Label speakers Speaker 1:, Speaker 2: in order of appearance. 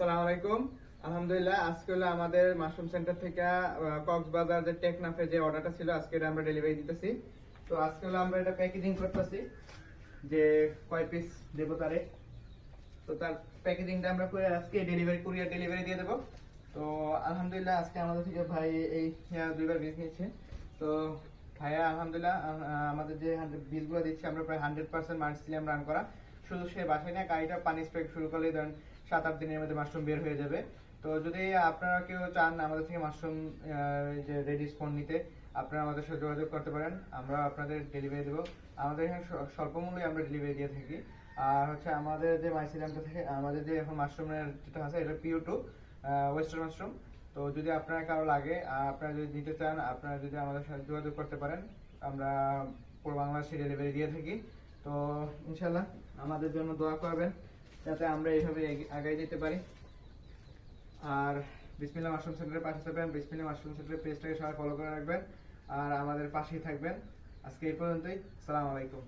Speaker 1: আসসালামু আলাইকুম। আলহামদুলিল্লাহ আজকে হলো আমাদের মাশরুম সেন্টার থেকে কক্সবাজার যে টেকনাফে যে অর্ডারটা ছিল আজকে এটা আমরা ডেলিভারি দিতেছি। তো আজকে হলো আমরা এটা প্যাকেজিং করতেছি যে কয় পিস দেবো তারে। তো তার প্যাকেজিংটা আমরা করে আজকে ডেলিভারি কুরিয়ার ডেলিভারি দিয়ে দেবো। তো আলহামদুলিল্লাহ আজকে আমাদের থেকে ভাই এই আহ, দুইবার বীজ নিয়েছে তো ভাইয়া আলহামদুলিল্লাহ আমাদের যে বীজগুলো দিচ্ছে আমরা প্রায় হান্ড্রেড পার্সেন্ট মার্সিলিয়াম রান করা। শুধু সে বাসায় না, গাড়িটা পানি স্প্রে শুরু করলেই ধরেন সাত, আট দিনের মধ্যে মাশরুম বের হয়ে যাবে। তো যদি আপনারা কেউ চান আমাদের থেকে মাশরুম যে রেডি স্পন নিতে, আপনারা আমাদের সাথে যোগাযোগ করতে পারেন আমরা আপনাদের ডেলিভারি দেবো। আমাদের এখানে স্বল্প মূল্যে আমরা ডেলিভারি দিয়ে থাকি। আর হচ্ছে আমাদের যে মাইসিলামটা থেকে, আমাদের যে এখন মাশরুমের যেটা আছে, এটা পিও টু ওয়েস্টার্ন মাশরুম তো যদি আপনার কারও লাগে, আপনারা যদি নিতে চান, আপনারা যদি আমাদের সাথে যোগাযোগ করতে পারেন, আমরা পুরো বাংলাদেশে ডেলিভারি দিয়ে থাকি। তো ইনশাল্লাহ আমাদের জন্য দোয়া করবেন যাতে আমরা এইভাবে আগায় যেতে পারি। আর বিসমিল্লা মাশরুম সেন্টারের পাশে থাকবেন বিসমিল্লা মাশরুম সেন্টারের পেজটাকে সবাই ফলো করে রাখবেন, আর আমাদের পাশেই থাকবেন। আজকে এই পর্যন্তই সালাম আলাইকুম।